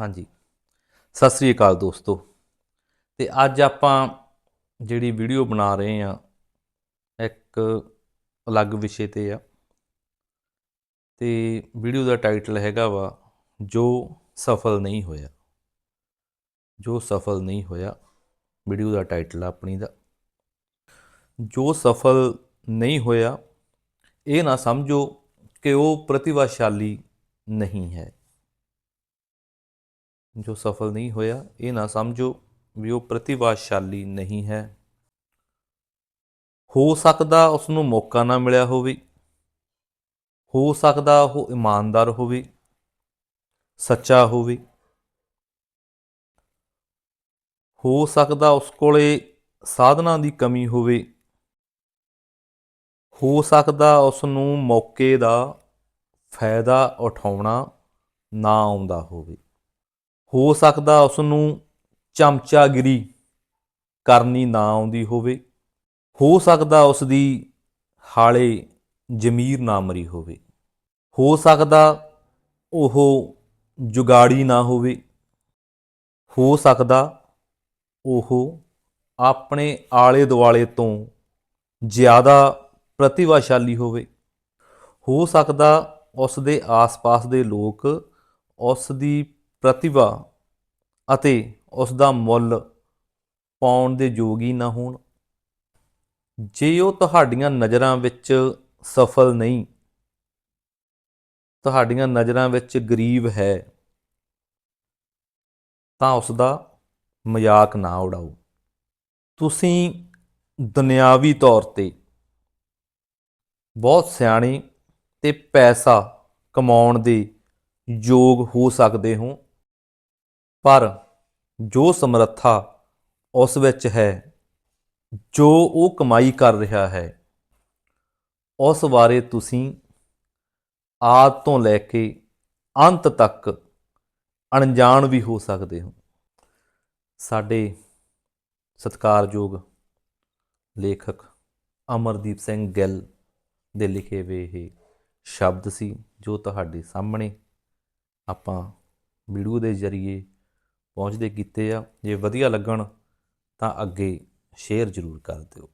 ਹਾਂਜੀ। ਸਤਿ ਸ੍ਰੀ ਅਕਾਲ ਦੋਸਤੋ। ਤੇ ਅੱਜ ਆਪਾਂ ਜਿਹੜੀ ਵੀਡੀਓ ਬਣਾ ਰਹੇ ਆ ਇੱਕ ਅਲੱਗ ਵਿਸ਼ੇ ਤੇ ਆ। ਤੇ ਵੀਡੀਓ ਦਾ ਟਾਈਟਲ ਹੈਗਾ ਵਾ, ਜੋ ਸਫਲ ਨਹੀਂ ਹੋਇਆ। ਜੋ ਸਫਲ ਨਹੀਂ ਹੋਇਆ, ਵੀਡੀਓ ਦਾ ਟਾਈਟਲ ਆ ਆਪਣੀ ਦਾ। ਜੋ ਸਫਲ ਨਹੀਂ ਹੋਇਆ, ਇਹ ਨਾ ਸਮਝੋ ਕਿ ਉਹ ਪ੍ਰਤਿਭਾਸ਼ਾਲੀ ਨਹੀਂ ਹੈ। ਜੋ ਸਫਲ ਨਹੀਂ ਹੋਇਆ, ਇਹ ਨਾ ਸਮਝੋ ਵੀ ਉਹ ਪ੍ਰਤਿਭਾਸ਼ਾਲੀ ਨਹੀਂ ਹੈ। ਹੋ ਸਕਦਾ ਉਸ ਨੂੰ ਮੌਕਾ ਨਾ ਮਿਲਿਆ ਹੋਵੇ। ਹੋ ਸਕਦਾ ਉਹ ਇਮਾਨਦਾਰ ਹੋਵੇ, ਸੱਚਾ ਹੋਵੇ। ਹੋ ਸਕਦਾ ਉਸ ਕੋਲੇ ਸਾਧਨਾਂ ਦੀ ਕਮੀ ਹੋਵੇ। ਹੋ ਸਕਦਾ ਉਸ ਨੂੰ ਮੌਕੇ ਦਾ ਫਾਇਦਾ ਉਠਾਉਣਾ ਨਾ ਆਉਂਦਾ ਹੋਵੇ। ਹੋ ਸਕਦਾ ਉਸ ਨੂੰ ਚਮਚਾਗਿਰੀ ਕਰਨੀ ਨਾ ਆਉਂਦੀ ਹੋਵੇ। ਹੋ ਸਕਦਾ ਉਸ ਦੀ ਹਾਲੇ ਜ਼ਮੀਰ ਨਾ ਮਰੀ ਹੋਵੇ। ਹੋ ਸਕਦਾ ਉਹ ਜੁਗਾੜੀ ਨਾ ਹੋਵੇ। ਹੋ ਸਕਦਾ ਉਹ ਆਪਣੇ ਆਲੇ ਦੁਆਲੇ ਤੋਂ ਜ਼ਿਆਦਾ ਪ੍ਰਤਿਭਾਸ਼ਾਲੀ ਹੋਵੇ। ਹੋ ਸਕਦਾ ਉਸ ਦੇ ਆਸ-ਪਾਸ ਦੇ ਲੋਕ ਉਸ ਦੀ ਪ੍ਰਤਿਭਾ ਅਤੇ ਉਸ ਦਾ ਮੁੱਲ ਪਾਉਣ ਦੇ ਯੋਗ ਹੀ ਨਾ ਹੋਣ। ਜੇ ਉਹ ਤੁਹਾਡੀਆਂ ਨਜ਼ਰਾਂ ਵਿੱਚ ਸਫਲ ਨਹੀਂ, ਤੁਹਾਡੀਆਂ ਨਜ਼ਰਾਂ ਵਿੱਚ ਗਰੀਬ ਹੈ, ਤਾਂ ਉਸ ਦਾ ਮਜ਼ਾਕ ਨਾ ਉਡਾਓ। ਤੁਸੀਂ ਦੁਨਿਆਵੀ ਤੌਰ ਤੇ ਬਹੁਤ ਸਿਆਣੇ ਤੇ ਪੈਸਾ ਕਮਾਉਣ ਦੇ ਯੋਗ ਹੋ ਸਕਦੇ ਹੋ। ਪਰ ਜੋ ਸਮਰੱਥਾ ਉਸ ਵਿੱਚ ਹੈ, ਜੋ ਉਹ ਕਮਾਈ ਕਰ ਰਿਹਾ ਹੈ, ਉਸ ਬਾਰੇ ਤੁਸੀਂ ਆਦ ਤੋਂ ਲੈ ਕੇ ਅੰਤ ਤੱਕ ਅਣਜਾਣ ਵੀ ਹੋ ਸਕਦੇ ਹੋ। ਸਾਡੇ ਸਤਿਕਾਰਯੋਗ ਲੇਖਕ ਅਮਰਦੀਪ ਸਿੰਘ ਗਿੱਲ ਦੇ ਲਿਖੇ ਹੋਏ ਇਹ ਸ਼ਬਦ ਸੀ ਜੋ ਤੁਹਾਡੇ ਸਾਹਮਣੇ ਆਪਾਂ ਵੀਡੀਓ ਦੇ ਜ਼ਰੀਏ ਪਹੁੰਚਦੇ ਕੀਤੇ ਆ ਜੇ ਵਧੀਆ ਲੱਗਣ ਤਾਂ ਅੱਗੇ ਸ਼ੇਅਰ ਜ਼ਰੂਰ ਕਰ ਦਿਓ।